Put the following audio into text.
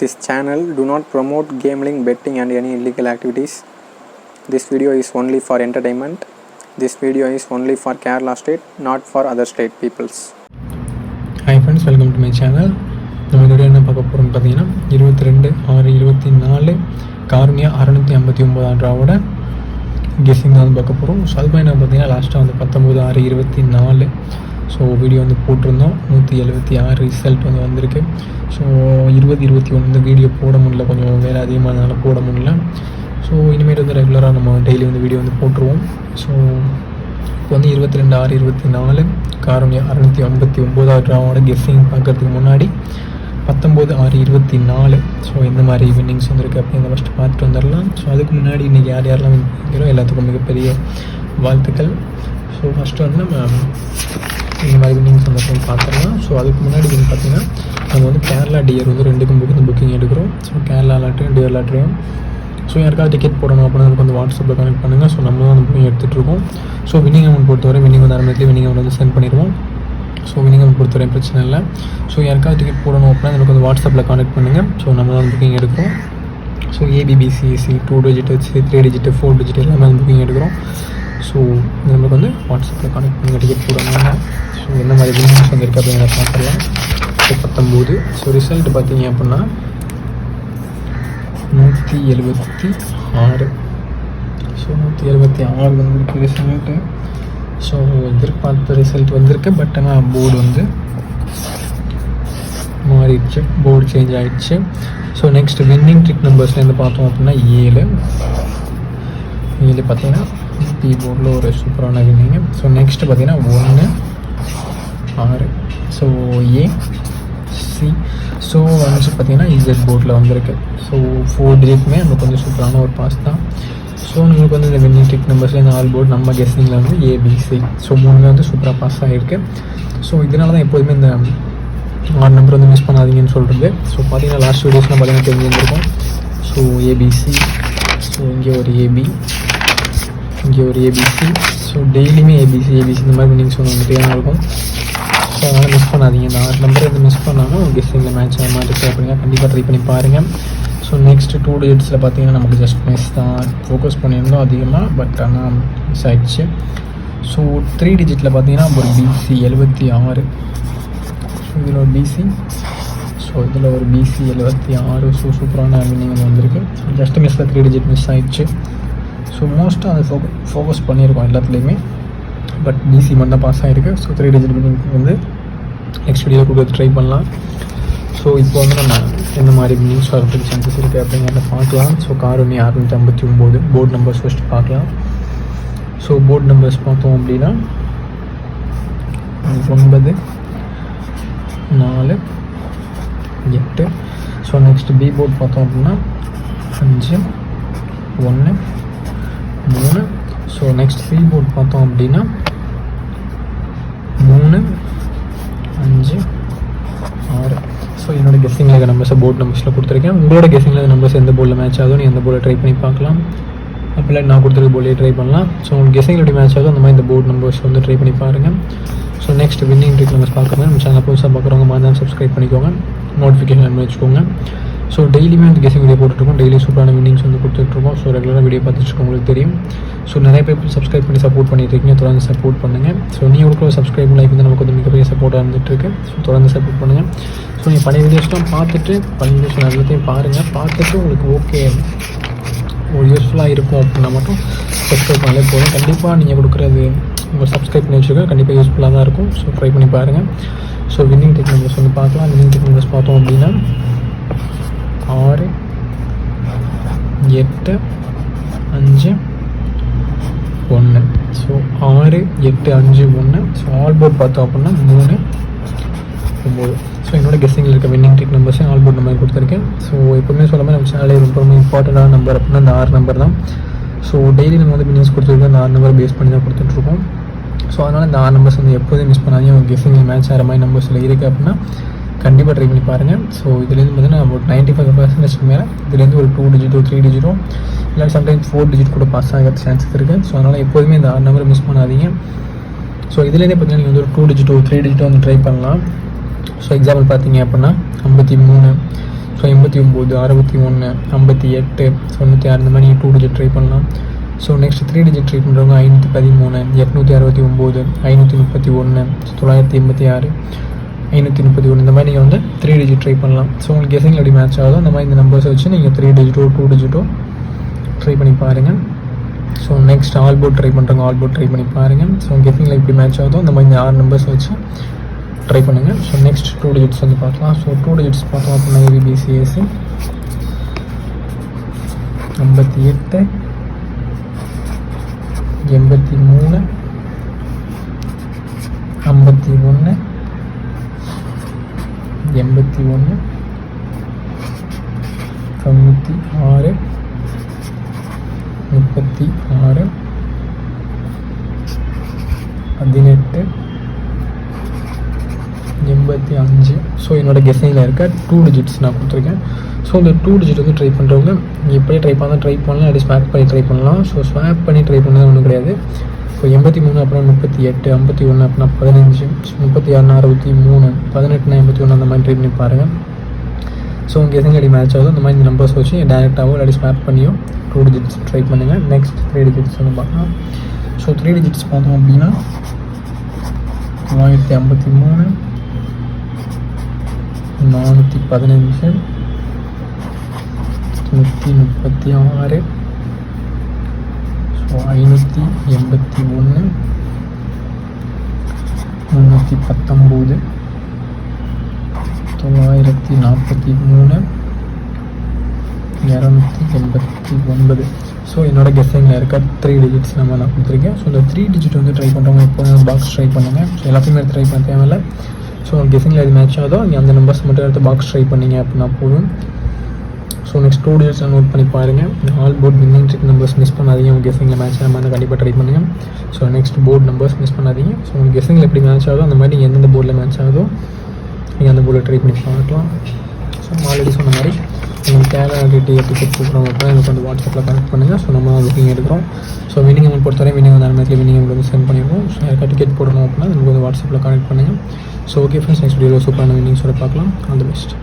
This channel do not promote gambling, betting and any illegal activities. This video is only for entertainment. This video is only for Kerala state, not for other state peoples. Hi friends welcome to my channel நம்ம இதோட என்ன பார்க்க போகிறோம்னு பார்த்தீங்கன்னா இருபத்தி ரெண்டு ஆறு இருபத்தி நாலு காரணியா அறநூற்றி ஐம்பத்தி ஒம்போதாம் ட்ராவோட கெஸ்ஸிங் தான் வந்து பார்க்க போகிறோம் ஸோ அது என்ன பார்த்தீங்கன்னா லாஸ்ட்டாக வந்து பத்தொம்போது ஆறு இருபத்தி நாலு ஸோ வீடியோ வந்து போட்டிருந்தோம். நூற்றி எழுபத்தி ஆறு ரிசல்ட் வந்து வந்திருக்கு. ஸோ இருபது இருபத்தி ஒன்று வீடியோ போட முடியல. கொஞ்சம் வேலை அதிகமாக போட முடியல. ஸோ இனிமேல் வந்து ரெகுலராக நம்ம டெய்லி வந்து வீடியோ வந்து போட்டுருவோம். ஸோ இப்போ வந்து இருபத்தி ரெண்டு ஆறு இருபத்தி நாலு காரணியா அறுநூற்றி ஐம்பத்தி ஒம்போதாவது ட்ராவோட கெஸ்ஸிங் பார்க்குறதுக்கு முன்னாடி பத்தொம்போது ஆறு இருபத்தி நாலு. ஸோ எந்த மாதிரி வின்னிங்ஸ் வந்திருக்கு அப்படின்னு ஃபஸ்ட்டு பார்த்துட்டு வந்துடலாம். ஸோ அதுக்கு முன்னாடி இன்றைக்கி யார் யாரெல்லாம் வின் எல்லாத்துக்கும் மிகப்பெரிய வாழ்த்துக்கள். ஸோ ஃபஸ்ட்டு வந்து நம்ம இந்த மாதிரி வின்னிங்ஸ் வந்திருக்கோம் பார்த்துடலாம். ஸோ அதுக்கு முன்னாடி வந்து பார்த்திங்கன்னா நம்ம வந்து கேரளா டியர் வந்து ரெண்டுக்கும் புக்கு புக்கிங் எடுக்கிறோம். ஸோ கேரளா லாட்ரியும் டியர் லாட்ரியும். ஸோ யாருக்காவது டிக்கெட் போடணும் அப்படின்னா நமக்கு வந்து வாட்ஸ்அப்பில் கனெக்ட் பண்ணுங்கள் ஸோ நம்ம தான் அந்த புக்கிங் எடுத்துகிட்ருக்கோம் ஸோ வினிங் அமௌண்ட் பொறுத்தவரை வினிங் வந்து ஆரம்பத்தில் வினிங் அமௌண்ட் வந்து சென்ட் பண்ணிடுவோம். ஸோ வினிங் அமௌண்ட் பொறுத்தவரை பிரச்சனை இல்லை. ஸோ யாருக்காவது டிக்கெட் போடணும் அப்படின்னா நமக்கு வந்து வாட்ஸ்அப்பில் கான்டெக்ட் பண்ணுங்கள் ஸோ நம்ம தான் புக்கிங் எடுக்கிறோம். So A B B C C two digit three digit four digit எல்லாமே வந்து புக்கிங் எடுக்கிறோம். ஸோ நமக்கு வந்து வாட்ஸ்அப்பில் கான்டெக்ட் பண்ணுங்கள் டிக்கெட் போடணும் என்ன மாதிரி வினிங்ஸ் வந்திருக்கு அப்படிங்கிறத பார்க்கலாம் ஸோ பத்தொம்போது. ஸோ ரிசல்ட் பார்த்தீங்க அப்படின்னா நூற்றி எழுபத்தி ஆறு. ஸோ நூற்றி எழுபத்தி ஆறு வந்திருக்கு ரிசல்ட்டு ஸோ எதிர்பார்த்த ரிசல்ட் வந்திருக்கு பட் ஆனால் போர்டு வந்து மாறிடுச்சு. போர்டு சேஞ்ச் ஆகிடுச்சு ஸோ நெக்ஸ்ட் வின்னிங் ட்ரிக் நம்பர்ஸ்லேருந்து பார்த்தோம் அப்படின்னா ஏழு. ஏழு பார்த்தீங்கன்னா பி போர்டில் ஒரு சூப்பரான வின்னிங்கு ஸோ நெக்ஸ்ட் பார்த்தீங்கன்னா ஒன்று ஆறு. ஸோ ஏ சி ஸோ அஞ்சு பார்த்தீங்கன்னா இசட் போர்டில் வந்திருக்கு. ஸோ ஃபோர் டிஜிட்மே நம்ம கொஞ்சம் சூப்பரான ஒரு பாஸ் தான். ஸோ நம்மளுக்கு வந்து இந்த வின்னிங் டிக் நம்பர்ஸில் இந்த ஆல் போர்டு நம்ம கெஸ்டிங்கில் வந்து ஏபிசி ஸோ மூணுமே வந்து சூப்பராக பாஸ் ஆகிருக்கு ஸோ இதனால தான் எப்போதுமே இந்த ஆறு நம்பர் வந்து மிஸ் பண்ணாதீங்கன்னு சொல்கிறது ஸோ பார்த்தீங்கன்னா லாஸ்ட் வீடியோஸ்லாம் பார்த்தீங்கன்னா தெரிஞ்சிருந்திருக்கும். ஸோ ஏபிசி ஸோ இங்கே ஒரு ஏபி இங்கே ஒரு ஏபிசி ஸோ டெய்லியுமே ஏபிசி ஏபிசி இந்த மாதிரி வின்னிங்ஸ் ஒன்று வந்துட்டே தான் இருக்கும். ஸோ அதனால் மிஸ் பண்ணாதீங்க. இந்த ஆறு நம்பர் எது மிஸ் பண்ணாலும் கெஸ்டிங்கில் மேட்ச் ஆக மாதிரி இருக்குது அப்படின்னா கண்டிப்பாக ட்ரை பண்ணி பாருங்கள் ஸோ நெக்ஸ்ட் டூ டிஜிட்ஸில் பார்த்தீங்கன்னா நமக்கு ஜஸ்ட் மிஸ் தான் ஃபோக்கஸ் பண்ணியிருந்தோம் அதிகமாக பட் ஆனால் மிஸ் ஆகிடுச்சு ஸோ த்ரீ டிஜிட்டில் பார்த்தீங்கன்னா ஒரு பிசி எழுபத்தி ஆறு. ஸோ இதில் ஒரு பிசி ஸோ இதில் ஒரு பிசி எழுபத்தி ஆறு. ஸோ சூப்பரான வின்னிங் வந்திருக்கு. ஜஸ்ட் மிஸ்ஸில் த்ரீ டிஜிட் மிஸ் ஆகிடுச்சு ஸோ மோஸ்ட்டாக அதை ஃபோக ஃபோக்கஸ் பண்ணியிருக்கோம் எல்லாத்துலேயுமே. பட் பிசி மட்டும் தான் பாஸ் ஆகிருக்கு ஸோ த்ரீ டிஜிட் வின்னிங் வந்து நெக்ஸ்ட் வீடியோ கொடுக்க ட்ரை பண்ணலாம். ஸோ இப்போ வந்து நம்ம எந்த மாதிரி வின்னிங்ஸ் வரதுக்கு சான்சஸ் இருக்குது அப்படிங்கிறத பார்க்கலாம். ஸோ கார் ஒன்று அறுநூற்றி ஐம்பத்தி ஒம்பது போர்டு நம்பர்ஸ் ஃபஸ்ட்டு பார்க்கலாம். ஸோ போர்டு நம்பர்ஸ் பார்த்தோம் அப்படின்னா ஒன்பது நாலு எட்டு. ஸோ நெக்ஸ்ட் பி போர்டு பார்த்தோம் அப்படின்னா அஞ்சு ஒன்று மூணு. ஸோ நெக்ஸ்ட் சி போர்ட் பார்த்தோம் அப்படின்னா மூணு அஞ்சு ஆறு. ஸோ என்னோட கெஸ்ஸிங்கில் இருக்க நம்பர்ஸை போர்ட் நம்பர்ஸில் கொடுத்துருக்கேன். உங்களோட கெஸ்ஸிங்கில் இருக்க நம்பர்ஸ் எந்த போர்டில் மேட்ச் ஆகுதோ நீ எந்த போர்டில் ட்ரை பண்ணி பார்க்கலாம். அப்படிலாம் நான் கொடுத்துருக்க போர்டிலே ட்ரை பண்ணலாம். ஸோ உங்களுக்கு கெஸ்ஸிங்கில் எப்படி மேட்ச் ஆகுதோ அந்த மாதிரி இந்த போர்ட் நம்பர்ஸ் வந்து ட்ரை பண்ணி பாருங்கள் so next winning trick numbers பார்க்குறேன் நம்ம சேனல் புதுசாக பார்க்குறவங்க மாதிரி சப்ஸ்கிரைப் பண்ணிக்கோங்க. நோட்டிஃபிகேஷன் வச்சுக்கோங்க. ஸோ டெய்லியுமே வந்து கெஸிங் வீடியோ போட்டுருக்கோம் டெய்லி சூப்பரான வின்னிங்ஸ் வந்து கொடுத்துட்ருக்கோம். ஸோ ரெகுலராக வீடியோ பார்த்துட்டு உங்களுக்கு தெரியும். ஸோ நிறைய பேர் சப்ஸ்கிரைப் பண்ணி சப்போர்ட் பண்ணிட்டு இருக்கீங்க. தொடர்ந்து சப்போர்ட் பண்ணுங்கள் ஸோ நீ கொடுக்குற சப்ஸ்கிரைப் லைக் வந்து நமக்கு வந்து மிகப்பெரிய சப்போர்ட்டாக இருந்துட்டு ஸோ தொடர்ந்து சப்போர்ட் பண்ணுங்கள் ஸோ நீங்கள் பழைய வீடியோஸ்லாம் பார்த்துட்டு பழைய வீடியோஸ் எல்லாத்தையும் பாருங்கள் பார்த்துட்டு உங்களுக்கு ஓகே ஒரு யூஸ்ஃபுல்லாக இருக்கும் அப்படின்னா மட்டும் சப்ஸ்கிரைப் பண்ணாலே போதும். கண்டிப்பாக நீங்கள் கொடுக்குறது உங்கள் சப்ஸ்கிரைப் பண்ணி வச்சுருக்க கண்டிப்பாக யூஸ்ஃபுல்லாக தான் இருக்கும். ஸோ ட்ரை பண்ணி பாருங்கள் ஸோ வின்னிங் டெக்னிக்ஸ் வந்து பார்க்கலாம். வின்னிங் டெக்னிக்ஸ் பார்த்தோம் அப்படின்னா ஆறு எட்டு அஞ்சு ஒன்று ஸோ ஆறு எட்டு அஞ்சு ஒன்று ஸோ ஆல் போர்ட் பார்த்தோம் அப்படின்னா மூணு ஒம்பது ஸோ என்னோட கெஸ்ஸிங்கில் இருக்க வின்னிங் ட்ரிக் நம்பர்ஸையும் ஆல் போர்ட் நம்பர் கொடுத்துருக்கேன் ஸோ எப்பவுமே சொல்ல மாதிரி நம்ம சேனலே ரொம்ப ரொம்ப இம்பார்ட்டண்டான நம்பர் அப்படின்னா அந்த ஆறு நம்பர் தான் ஸோ டெய்லி நம்ம வந்து வின்னிங்ஸ் கொடுத்துருக்கோம் அந்த ஆறு நம்பர் பேஸ் பண்ணி தான் கொடுத்துட்ருக்கோம் ஸோ அதனால் இந்த ஆறு நம்பர்ஸ் வந்து எப்போதும் மிஸ் பண்ணாதீங்க உங்கள் கெஸ்ஸிங்கில் மேட்ச் ஆகிற மாதிரி நம்பர்ஸில் இருக்குது அப்படின்னா கண்டிப்பாக ட்ரை பண்ணி பாருங்கள் ஸோ இதுலேருந்து பார்த்தீங்கன்னா ஒரு நைன்ட்டி ஃபைவ் பர்சன்டேஜ் மேலே இதுலேருந்து ஒரு டூ டிஜிட்டோ த்ரீ டிஜிட்டோ இல்லை சம்டைம்ஸ் ஃபோர் டிஜிட் கூட பாஸ் ஆகிற சான்சஸ் இருக்குது ஸோ அதனால் எப்போதுமே இந்த ஆறு நம்பரை மிஸ் பண்ணாதீங்க. ஸோ இதுலேருந்தே பார்த்தீங்கன்னா நீங்கள் வந்து ஒரு டூ டிஜிட்டோ த்ரீ டிஜிட்டோ வந்து ட்ரை பண்ணலாம். ஸோ எக்ஸாம்பிள் பார்த்தீங்க அப்படின்னா ஐம்பத்தி மூணு ஸோ எண்பத்தி ஒம்பது அறுபத்தி ஒன்று ஐம்பத்தி எட்டு தொண்ணூற்றி ஆறு இந்த மாதிரி நீங்கள் டூ டிஜிட் ட்ரை பண்ணலாம். So next three digit try பண்ணுறவங்க ஐநூற்றி பதிமூணு எட்நூற்றி அறுபத்தி ஒம்பது ஐநூற்றி முப்பத்தி ஒன்று தொள்ளாயிரத்தி எண்பத்தி ஆறு. ஐநூற்றி முப்பத்தி ஒன்று. இந்த மாதிரி நீங்கள் வந்து த்ரீ டிஜிட் ட்ரை பண்ணலாம். ஸோ உங்களுக்கு கெஸிங் எப்படி மேட்ச் ஆகுதோ அந்த மாதிரி இந்த நம்பர்ஸ் வச்சு நீங்கள் த்ரீ டிஜிட்டோ டூ டிஜிட்டோ ட்ரை பண்ணி பாருங்கள் so next all board try பண்ணுறவங்க ஆல் போர்ட் ட்ரை பண்ணி பாருங்கள் ஸோ கெஸிங்கில் எப்படி மேட்ச் ஆகுதோ அந்த மாதிரி இந்த ஆறு நம்பர்ஸ் வச்சு ட்ரை பண்ணுங்கள் ஸோ நெக்ஸ்ட் டூ டிஜிட்ஸ் வந்து பார்க்கலாம். ஸோ டூ டிஜிட்ஸ் பார்த்தோம் அப்படின்னா ஏபிபிசிஎஸ்சி ஐம்பத்தி எட்டு எண்பத்தி மூணு ஐம்பத்தி ஒன்று எண்பத்தி ஒன்று. தொண்ணூற்றி ஆறு. முப்பத்தி ஆறு. பதினெட்டு. எண்பத்தி அஞ்சு. ஸோ என்னோடய கெஸ்ஸிங்கில் இருக்க டூ டிஜிட்ஸ் நான் கொடுத்துருக்கேன். ஸோ இந்த டூ டிஜிட் வந்து ட்ரை பண்ணுறவங்க எப்படி ட்ரை பண்ணால் ட்ரை பண்ணலாம் அப்படி ஸ்வாப் பண்ணி ட்ரை பண்ணலாம். ஸோ ஸ்வாப் பண்ணி ட்ரை பண்ணது ஒன்றும் கிடையாது. இப்போ எண்பத்தி மூணு அப்புறம் முப்பத்தி எட்டு ஐம்பத்தி ஒன்று அப்படின்னா பதினஞ்சு முப்பத்தி ஆறுனா அறுபத்தி மூணு பதினெட்டுனா எண்பத்தி ஒன்று அந்த மாதிரி ட்ரீட் பண்ணி பாருங்கள் ஸோ உங்கள் எதுங்க அடி மேட்ச் ஆகுதோ அந்த மாதிரி இந்த நம்பர்ஸ் வச்சு டேரெக்டாகவோ இல்லாட்டி ஸ்வாப் பண்ணியோ டூ டிஜிட்ஸ் ட்ரை பண்ணுங்கள் நெக்ஸ்ட் த்ரீ டிஜிட்ஸ் வந்து பார்க்கலாம் ஸோ த்ரீ டிஜிட்ஸ் பார்த்தோம் அப்படின்னா தொள்ளாயிரத்தி ஐம்பத்தி மூணு நானூற்றி பதினஞ்சு நூற்றி முப்பத்தி ஆறு ஐநூற்றி எண்பத்தி ஒன்று முந்நூற்றி பத்தொம்போது தொள்ளாயிரத்தி நாற்பத்தி மூணு இரநூத்தி எண்பத்தி ஒன்பது. ஸோ என்னோட கெஸ்ஸிங்கில் இருக்க த்ரீ டிஜிட்ஸ் நம்ம நான் கொடுத்துருக்கேன். ஸோ இந்த த்ரீ டிஜிட் வந்து ட்ரை பண்ணுறவங்க எப்போ பாக்ஸ் ட்ரை பண்ணுங்கள் ஸோ எல்லாத்தையுமே ட்ரை பண்ண தேவையில்ல. ஸோ கெஸ்ஸிங்கில் எது மேட்ச் ஆகுதோ நீங்கள் அந்த நம்பர்ஸ் மட்டும் எடுத்து பாக்ஸ் ட்ரை பண்ணீங்க அப்படின்னா போதும். So next two days note பண்ணி பாருங்கள் all board winning trick numbers miss பண்ணாதீங்க உங்கள் கெஸிங்கில் மேட்ச் ஆகாமல் இருந்தால் கண்டிப்பாக ட்ரை பண்ணுங்கள் so next board numbers miss பண்ணாதீங்க ஸோ உங்கள் கெஸிங்கில் எப்படி மேட்ச் ஆகுதோ அந்த மாதிரி எந்தெந்த போர்டில் மேட்ச் ஆகுதோ நீங்கள் அந்த போர்டில் ட்ரை பண்ணி பார்க்கலாம் ஸோ ஆல்ரெடி சொன்ன மாதிரி உங்களுக்கு கேரளா டிடி டிக்கெட் கொடுக்குறவங்க கூட எனக்கு வந்து வாட்ஸ்அப்பில் கனெக்ட் பண்ணுங்கள் ஸோ நம்ம புக்கிங் எடுக்கிறோம் ஸோ வினிங் அமௌண்ட் பொறுத்தவரை வினிங் வந்து நேரத்தில் வினிங் அமௌண்ட் வந்து சென்ட் பண்ணிடுவோம் ஸோ யாருக்கா டிக்கெட் போடணும் அப்படின்னா நமக்கு வந்து வாட்ஸ்அப்பில் கனெக்ட் பண்ணுங்கள் ஸோ ஓகே ஃப்ரெண்ட்ஸ் நெக்ஸ்ட் வீடியோவில் சூப்பரான வினிங்ஸோட பார்க்கலாம் ஆல் தி பெஸ்ட்